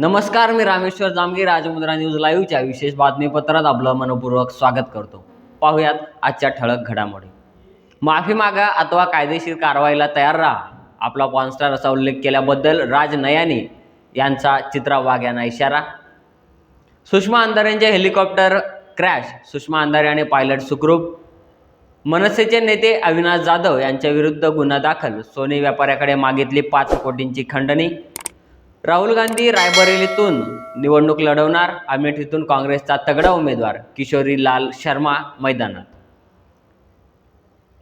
नमस्कार मी रामेश्वर जामगे राजमुद्रा न्यूज लाईव्हच्या विशेष बातमीपत्रात आपलं मनपूर्वक स्वागत करतो. पाहूयात आजच्या ठळक घडामोडी. माफी मागा अथवा कायदेशीर कारवाईला तयार राहा आपला पॉनस्टार असा उल्लेख केल्याबद्दल राज नयानी यांचा चित्रा वाघ यांना इशारा. सुषमा अंधारेंचे हेलिकॉप्टर क्रॅश सुषमा अंधारे आणि पायलट सुखरूप. मनसेचे नेते अविनाश जाधव यांच्या विरुद्ध गुन्हा दाखल सोने व्यापाऱ्याकडे मागितली पाच कोटींची खंडणी. राहुल गांधी रायबरेलीतून निवडणूक लढवणार. अमेठीतून काँग्रेसचा तगडा उमेदवार किशोरी लाल शर्मा मैदानात.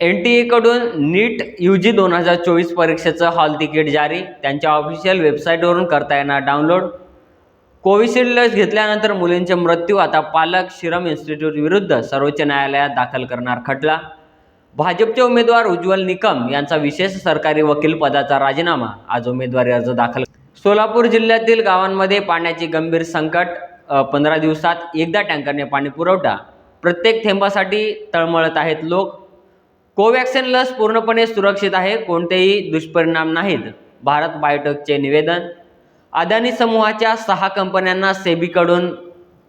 एन टी एकडून नीट यू जी दोन हजार चोवीस परीक्षेचं हॉल तिकीट जारी. त्यांच्या ऑफिशियल वेबसाईटवरून करता येणार डाउनलोड कोविशिल्ड लस घेतल्यानंतर मुलींचे मृत्यू. आता पालक शिरम इन्स्टिट्यूट विरुद्ध सर्वोच्च न्यायालयात दाखल करणार खटला. भाजपचे उमेदवार उज्ज्वल निकम यांचा विशेष सरकारी वकील पदाचा राजीनामा. आज उमेदवारी अर्ज दाखल सोलापूर जिल्ह्यातील गावांमध्ये पाण्याची गंभीर संकट पंधरा दिवसात एकदा टँकरने पाणी पुरवठा. प्रत्येक थेंबासाठी तळमळत आहेत लोक. कोवॅक्सिन लस पूर्णपणे सुरक्षित आहे कोणतेही दुष्परिणाम नाहीत. भारत बायोटेकचे निवेदन. अदानी समूहाच्या सहा कंपन्यांना सेबीकडून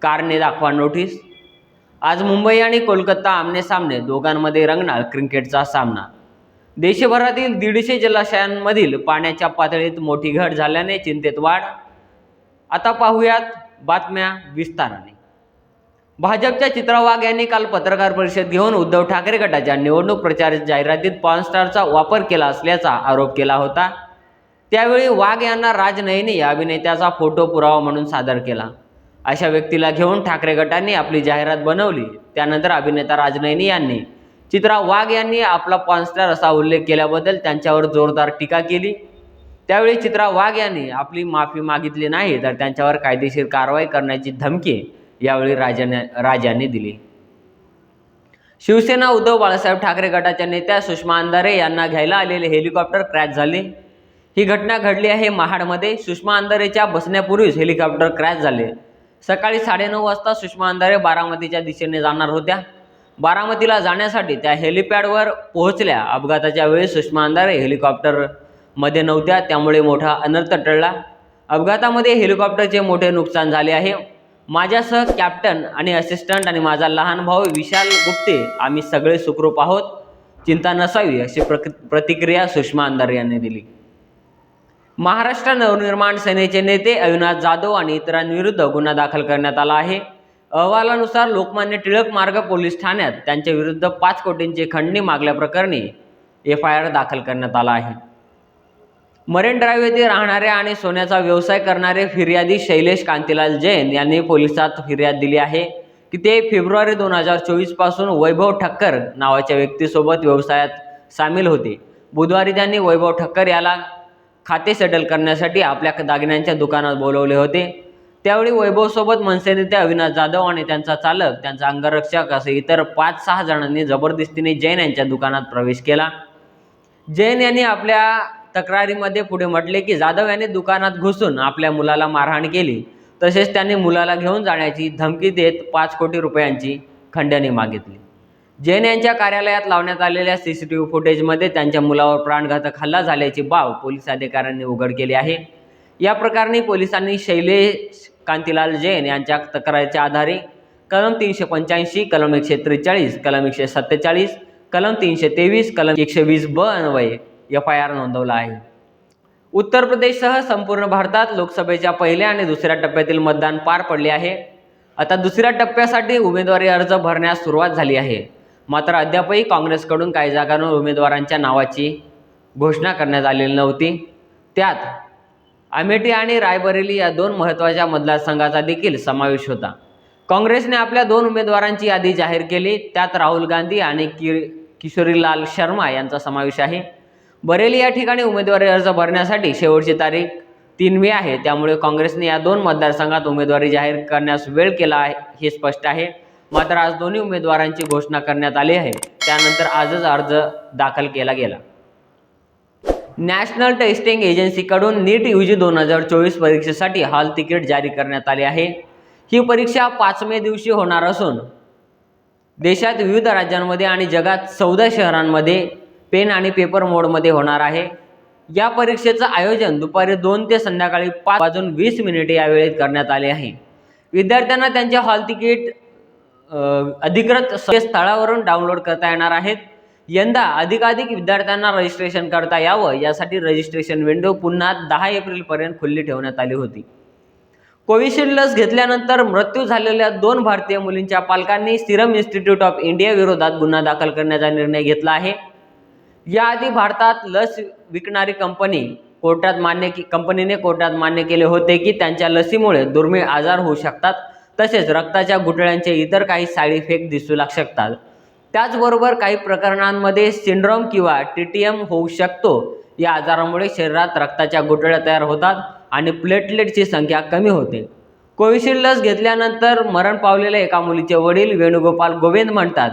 कारणे दाखवा नोटीस. आज मुंबई आणि कोलकाता आमनेसामने दोघांमध्ये रंगणार क्रिकेटचा सामना. देशभरातील दीडशे जलाशयांमधील पाण्याच्या पातळीत मोठी घट झाल्याने चिंतेत वाढ. आता पाहूयात बातम्या विस्ताराने. भाजपच्या चित्रा वाघ यांनी काल पत्रकार परिषद घेऊन उद्धव ठाकरे गटाच्या निवडणूक प्रचार जाहिरातीत पॉन स्टारचा वापर केला असल्याचा आरोप केला होता. त्यावेळी वाघ यांना राजनयनी या अभिनेत्याचा फोटो पुरावा म्हणून सादर केला. अशा व्यक्तीला घेऊन ठाकरे गटाने आपली जाहिरात बनवली. त्यानंतर अभिनेता राजनयनी यांनी चित्रा वाघ यांनी आपला पॉनस्टार असा उल्लेख केल्याबद्दल त्यांच्यावर जोरदार टीका केली. त्यावेळी चित्रा वाघ यांनी आपली माफी मागितली नाही तर त्यांच्यावर कायदेशीर कारवाई करण्याची धमकी यावेळी राजाने राजांनी दिली. शिवसेना उद्धव बाळासाहेब ठाकरे गटाच्या नेत्या सुषमा अंधारे यांना घ्यायला आलेले हेलिकॉप्टर क्रॅश झाले. ही घटना घडली आहे महाडमध्ये. सुषमा अंधारेच्या बसण्यापूर्वीच हेलिकॉप्टर क्रॅश झाले. सकाळी साडेनऊ वाजता सुषमा अंधारे बारामतीच्या दिशेने जाणार होत्या. बारामतीला जाण्यासाठी त्या हेलिपॅडवर पोहोचल्या. अपघाताच्या वेळी सुषमा अंधारे हेलिकॉप्टरमध्ये नव्हत्या त्यामुळे मोठा अनर्थ टळला. अपघातामध्ये हेलिकॉप्टरचे मोठे नुकसान झाले आहे. माझ्यासह कॅप्टन आणि असिस्टंट आणि माझा लहान भाऊ विशाल गुप्ते आम्ही सगळे सुखरूप आहोत. चिंता नसावी अशी प्रक प्रतिक्रिया सुषमा अंधारे यांनी दिली. महाराष्ट्र नवनिर्माण सेनेचे नेते अविनाश जाधव आणि इतरांविरुद्ध गुन्हा दाखल करण्यात आला आहे. अहवालानुसार लोकमान्य टिळक मार्ग पोलीस ठाण्यात त्यांच्या विरुद्ध पाच कोटींची खंडणी मागल्याप्रकरणी एफ आय आर दाखल करण्यात आला आहे. मरीन ड्राईव्ह येथे राहणारे आणि सोन्याचा व्यवसाय करणारे फिर्यादी शैलेश कांतीलाल जैन यांनी पोलिसात फिर्याद दिली आहे की ते फेब्रुवारी दोन हजार चोवीसपासून वैभव ठक्कर नावाच्या व्यक्तीसोबत व्यवसायात सामील होते. बुधवारी त्यांनी वैभव ठक्कर याला खाते सेटल करण्यासाठी आपल्या दागिन्यांच्या दुकानात बोलवले होते. त्यावेळी वैभवसोबत मनसे नेते अविनाश जाधव आणि त्यांचा चालक त्यांचा अंगरक्षक असे इतर पाच सहा जणांनी जबरदस्तीने जैन यांच्या दुकानात प्रवेश केला. जैन यांनी आपल्या तक्रारीमध्ये पुढे म्हटले की जाधव यांनी दुकानात घुसून आपल्या मुलाला मारहाण केली. तसेच त्यांनी मुलाला घेऊन जाण्याची धमकी देत पाच कोटी रुपयांची खंडणी मागितली. जैन यांच्या कार्यालयात लावण्यात आलेल्या सी सी टी व्ही फुटेजमध्ये त्यांच्या मुलावर प्राणघातक हल्ला झाल्याची बाब पोलीस अधिकाऱ्यांनी उघड केली आहे. या प्रकरणी पोलिसांनी शैलेश कांतीलाल जैन यांच्या तक्रारीच्या आधारे कलम तीनशे पंच्याऐंशी कलम एकशे त्रेचाळीस कलम एकशे सत्तेचाळीस कलम तीनशे तेवीस कलम एकशे वीस ब अन्वये एफ आय आर नोंदवला आहे. उत्तर प्रदेशसह संपूर्ण भारतात लोकसभेच्या पहिल्या आणि दुसऱ्या टप्प्यातील मतदान पार पडले आहे. आता दुसऱ्या टप्प्यासाठी उमेदवारी अर्ज भरण्यास सुरुवात झाली आहे. मात्र अद्यापही काँग्रेसकडून काही जागांवर उमेदवारांच्या नावाची घोषणा करण्यात आलेली नव्हती. त्यात अमेठी आणि रायबरेली या दोन महत्त्वाच्या मतदारसंघाचा देखील समावेश होता. काँग्रेसने आपल्या दोन उमेदवारांची यादी जाहीर केली त्यात राहुल गांधी आणि कि किशोरीलाल शर्मा यांचा समावेश आहे. बरेली या ठिकाणी उमेदवारी अर्ज भरण्यासाठी शेवटची तारीख तीन मे आहे त्यामुळे काँग्रेसने या दोन मतदारसंघात उमेदवारी जाहीर करण्यास वेळ केला आहे हे स्पष्ट आहे. मात्र आज दोन्ही उमेदवारांची घोषणा करण्यात आली आहे त्यानंतर आजच अर्ज दाखल केला गेला. नॅशनल टेस्टिंग एजन्सीकडून नीट यू जी दोन हजार चोवीस परीक्षेसाठी हॉल तिकीट जारी करण्यात आले आहे. ही परीक्षा पाच मे दिवशी होणार असून देशात विविध राज्यांमध्ये आणि जगात चौदा शहरांमध्ये पेन आणि पेपर मोडमध्ये होणार आहे. या परीक्षेचं आयोजन दुपारी दोन ते संध्याकाळी पाच वाजून वीस मिनिटे या वेळेत करण्यात आले आहे. विद्यार्थ्यांना त्यांचे हॉल तिकीट अधिकृत स्थळावरून डाउनलोड करता येणार आहेत. यंदा अधिकाधिक विद्यार्थ्यांना रजिस्ट्रेशन करता यावं यासाठी रजिस्ट्रेशन विंडो पुन्हा दहा एप्रिलपर्यंत खुल्ली ठेवण्यात आली होती. कोविशिल्ड लस घेतल्यानंतर मृत्यू झालेल्या दोन भारतीय मुलींच्या पालकांनी सिरम इन्स्टिट्यूट ऑफ इंडिया विरोधात गुन्हा दाखल करण्याचा निर्णय घेतला आहे. याआधी भारतात लस विकणारी कंपनी कोर्टात मान्य की कंपनीने कोर्टात मान्य केले होते की त्यांच्या लसीमुळे दुर्मिळ आजार होऊ शकतात तसेच रक्ताच्या गुठळ्यांचे इतर काही साईड इफेक्ट दिसू लाग शकतात. त्याचबरोबर काही प्रकरणांमध्ये सिंड्रोम किंवा टी टी एम होऊ शकतो. या आजारामुळे शरीरात रक्ताच्या गुठळ्या तयार होतात आणि प्लेटलेटची संख्या कमी होते. कोविशिल्ड लस घेतल्यानंतर मरण पावलेल्या एका मुलीचे वडील वेणुगोपाल गोविंद म्हणतात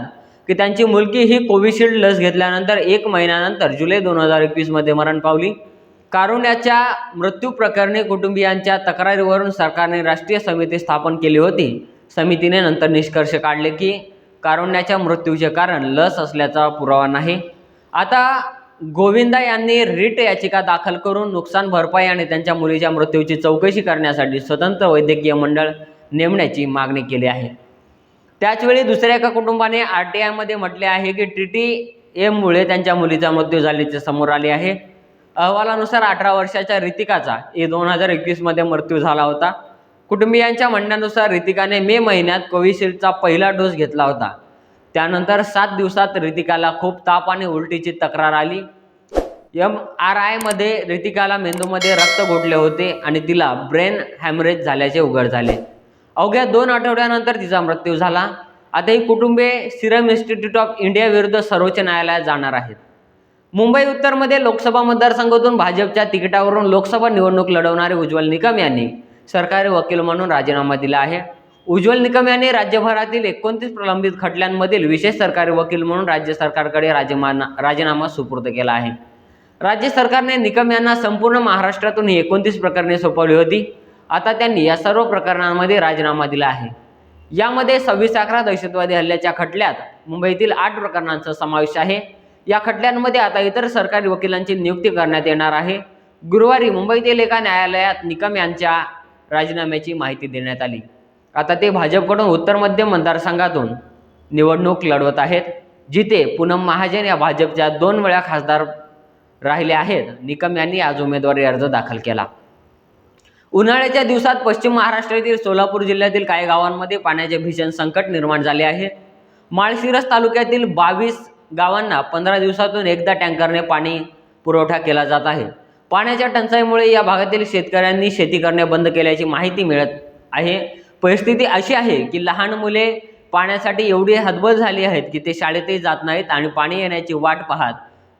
की त्यांची मुलगी ही कोविशिल्ड लस घेतल्यानंतर एक महिन्यानंतर जुलै दोन हजार एकवीसमध्ये मरण पावली. कारुण्याच्या मृत्यू प्रकरणी कुटुंबियांच्या तक्रारीवरून सरकारने राष्ट्रीय समिती स्थापन केली होती. समितीने नंतर निष्कर्ष काढले की कारुण्याच्या मृत्यूचे कारण लस असल्याचा पुरावा नाही. आता गोविंदा यांनी रिट याचिका दाखल करून नुकसान भरपाई आणि त्यांच्या मुलीच्या मृत्यूची चौकशी करण्यासाठी स्वतंत्र वैद्यकीय मंडळ नेमण्याची मागणी केली आहे. त्याचवेळी दुसऱ्या एका कुटुंबाने आर टी आयमध्ये म्हटले आहे की टी टी एममुळे त्यांच्या मुलीचा मृत्यू झाल्याचे समोर आले आहे. अहवालानुसार अठरा वर्षाच्या रितिकाचा ए दोन हजार एकवीसमध्ये मृत्यू झाला होता. कुटुंबियांच्या म्हणण्यानुसार रितिकाने मे महिन्यात कोविशिल्डचा पहिला डोस घेतला होता. त्यानंतर सात दिवसात रितिकाला खूप ताप आणि उलटीची तक्रार आली. एम आर आयमध्ये रितिकाला मेंदूमध्ये रक्त गोठले होते आणि तिला ब्रेन हॅमरेज झाल्याचे उघड झाले. अवघ्या दोन आठवड्यानंतर तिचा मृत्यू झाला. आता ही कुटुंबे सिरम इन्स्टिट्यूट ऑफ इंडिया विरुद्ध सर्वोच्च न्यायालयात जाणार आहेत. मुंबई उत्तरमध्ये लोकसभा मतदारसंघातून भाजपच्या तिकिटावरून लोकसभा निवडणूक लढवणारे उज्ज्वल निकम यांनी सरकारी वकील म्हणून राजीनामा दिला आहे. उज्ज्वल निकम यांनी राज्यभरातील एकोणतीस प्रलंबित खटल्यांमधील विशेष सरकारी वकील म्हणून राज्य सरकारकडे राजमाना राजीनामा सुपूर्द केला आहे. राज्य सरकारने निकम यांना संपूर्ण महाराष्ट्रातून ही एकोणतीस प्रकरणे सोपवली होती. आता त्यांनी या सर्व प्रकरणांमध्ये राजीनामा दिला आहे. यामध्ये सव्वीस अकरा दहशतवादी हल्ल्याच्या खटल्यात मुंबईतील आठ प्रकरणांचा समावेश आहे. या खटल्यांमध्ये आता इतर सरकारी वकिलांची नियुक्ती करण्यात येणार आहे. गुरुवारी मुंबईतील एका न्यायालयात निकम यांच्या राजीनाम्याची माहिती देण्यात आली. आता ते भाजपकडून उत्तर मध्य मतदारसंघातून निवडणूक लढवत आहेत जिथे पूनम महाजन या भाजपच्या दोन वेळा खासदार राहिले आहेत. निकम यांनी आज उमेदवारी अर्ज दाखल केला. उन्हाळ्याच्या दिवसात पश्चिम महाराष्ट्रातील सोलापूर जिल्ह्यातील काही गावांमध्ये पाण्याचे भीषण संकट निर्माण झाले आहे. माळशिरस तालुक्यातील बावीस गावांना पंधरा दिवसातून एकदा टँकरने पाणी पुरवठा केला जात आहे. पाण्याच्या टंचाईमुळे या भागातील शेतकऱ्यांनी शेती करणे बंद केल्याची माहिती मिळत आहे. परिस्थिती अशी आहे की लहान मुले पाण्यासाठी एवढी हतबल झाली आहेत की ते शाळेतही जात नाहीत आणि पाणी येण्याची वाट पाहत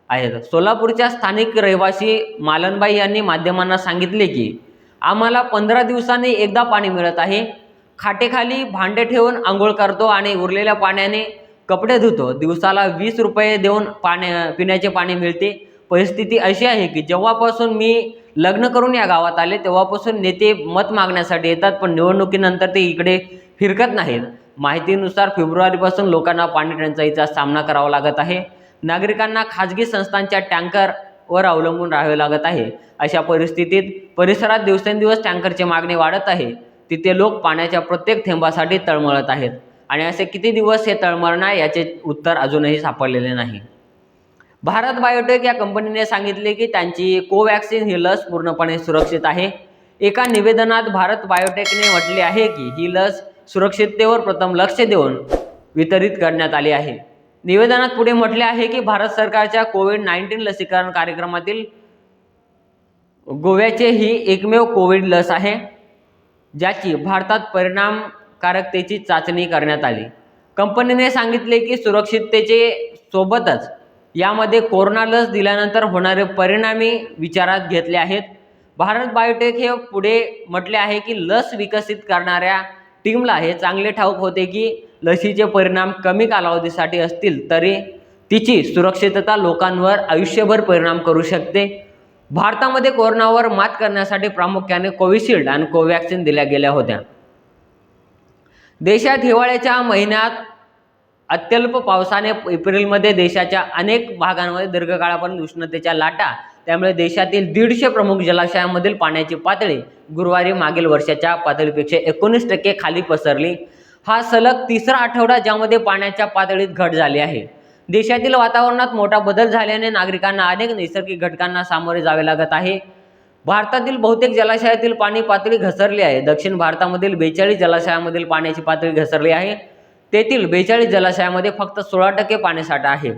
आहेत. सोलापूरच्या स्थानिक रहिवासी मालनबाई यांनी माध्यमांना सांगितले की आम्हाला पंधरा दिवसांनी एकदा पाणी मिळत आहे. खाटेखाली भांडे ठेवून आंघोळ करतो आणि उरलेल्या पाण्याने कपडे धुतो. दिवसाला वीस रुपये देऊन पाण्या पिण्याचे पाणी मिळते. परिस्थिती अशी आहे की जेव्हापासून मी लग्न करून या गावात आले तेव्हापासून नेते मत मागण्यासाठी येतात पण निवडणुकीनंतर ते इकडे फिरकत नाहीत. माहितीनुसार फेब्रुवारीपासून लोकांना पाणी टंचाईचा सामना करावा लागत आहे. नागरिकांना खाजगी संस्थांच्या टँकरवर अवलंबून राहावे लागत आहे. अशा परिस्थितीत परिसरात दिवसेंदिवस टँकरची मागणी वाढत आहे. तिथे लोक पाण्याच्या प्रत्येक थेंबासाठी तळमळत आहेत. आणि असे किती दिवस हे तळमळणार याचे उत्तर अजूनही सापडलेले नाही. भारत बायोटेक या कंपनीने सांगितले की त्यांची कोवॅक्सिन ही लस पूर्णपणे सुरक्षित आहे. एका निवेदनात भारत बायोटेकने म्हटले आहे की ही लस सुरक्षिततेवर प्रथम लक्ष देऊन वितरित करण्यात आली आहे. निवेदनात पुढे म्हटले आहे की भारत सरकारच्या कोविड नाईन्टीन लसीकरण कार्यक्रमातील गोव्याचे ही एकमेव कोविड लस आहे ज्याची भारतात परिणामकारकतेची चाचणी करण्यात आली. कंपनीने सांगितले की सुरक्षिततेचे सोबतच यामध्ये कोरोना लस दिल्यानंतर होणारे परिणामी विचारात घेतले आहेत. भारत बायोटेक हे पुढे म्हटले आहे की लस विकसित करणाऱ्या टीमला हे चांगले ठाऊक होते की लसीचे परिणाम कमी कालावधीसाठी असतील तरी तिची सुरक्षितता लोकांवर आयुष्यभर परिणाम करू शकते. भारतामध्ये कोरोनावर मात करण्यासाठी प्रामुख्याने कोविशिल्ड आणि कोवॅक्सिन दिल्या गेल्या होत्या. देशात हिवाळ्याच्या महिन्यात अत्यल्प पावसाने एप्रिलमध्ये देशाच्या अनेक भागांमध्ये दीर्घकाळापर्यंत उष्णतेच्या लाटा त्यामुळे देशातील दीडशे प्रमुख जलाशयांमधील पाण्याची पातळी गुरुवारी मागील वर्षाच्या पातळीपेक्षा एकोणीस टक्के खाली पसरली. हा सलग तिसरा आठवडा ज्यामध्ये पाण्याच्या पातळीत घट झाली आहे. देशातील वातावरणात मोठा बदल झाल्याने नागरिकांना अनेक नैसर्गिक घटकांना सामोरे जावे लागत आहे. भारतातील बहुतेक जलाशयातील पाणी पातळी घसरली आहे. दक्षिण भारतामधील बेचाळीस जलाशयामधील पाण्याची पातळी घसरली आहे. तेथील बेचाळीस जलाशयामध्ये फक्त सोळा टक्के पाणीसाठा आहे.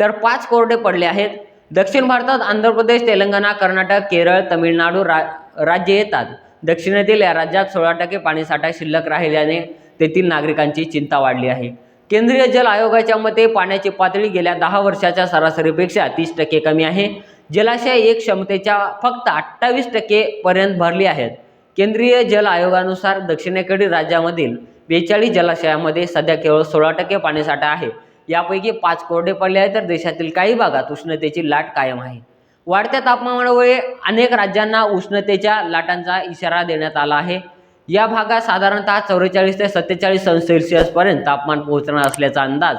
तर पाच कोरडे पडले आहेत. दक्षिण भारतात आंध्र प्रदेश तेलंगणा कर्नाटक केरळ तमिळनाडू रा राज्ये येतात. दक्षिणेतील या राज्यात सोळा टक्के पाणीसाठा शिल्लक राहिल्याने तेथील नागरिकांची चिंता वाढली आहे. केंद्रीय जल आयोगाच्या मते पाण्याची पातळी गेल्या दहा वर्षाच्या सरासरीपेक्षा तीस टक्के कमी आहे. जलाशय एक क्षमतेच्या फक्त अठ्ठावीस टक्के पर्यंत भरली आहेत. केंद्रीय जल आयोगानुसार दक्षिणेकडील राज्यामधील बेचाळीस जलाशयामध्ये सध्या केवळ सोळा टक्के पाणीसाठा आहे. यापैकी पाच कोरडे पडले आहेत तर देशातील काही भागात उष्णतेची लाट कायम आहे. वाढत्या तापमानामुळे अनेक राज्यांना उष्णतेच्या लाटांचा इशारा देण्यात आला आहे. या भागात साधारणतः चौवेचाळीस ते सत्तेचाळीस अंश सेल्सिअसपर्यंत तापमान पोहोचणार असल्याचा अंदाज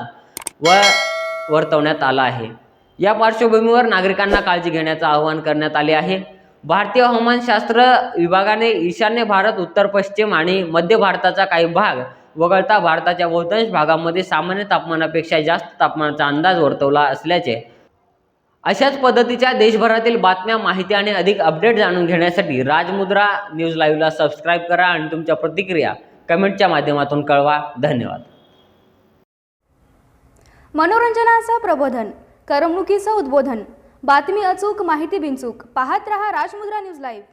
व वर्तवण्यात आला आहे. या पार्श्वभूमीवर नागरिकांना काळजी घेण्याचं आवाहन करण्यात आले आहे. भारतीय हवामानशास्त्र विभागाने ईशान्य भारत उत्तर पश्चिम आणि मध्य भारताचा काही भाग वगळता भारताच्या बहुतांश भागामध्ये सामान्य तापमानापेक्षा जास्त तापमानाचा अंदाज वर्तवला असल्याचे. अशाच पद्धतीच्या देशभरातील बातम्या माहिती आणि अधिक अपडेट जाणून घेण्यासाठी राजमुद्रा न्यूज लाईव्हला सबस्क्राईब करा आणि तुमच्या प्रतिक्रिया कमेंटच्या माध्यमातून कळवा. धन्यवाद. मनोरंजनाचं प्रबोधन करमणुकीचं उद्बोधन. बातमी अचूक माहिती बिनचूक. पाहत रहा राजमुद्रा न्यूज लाईव्ह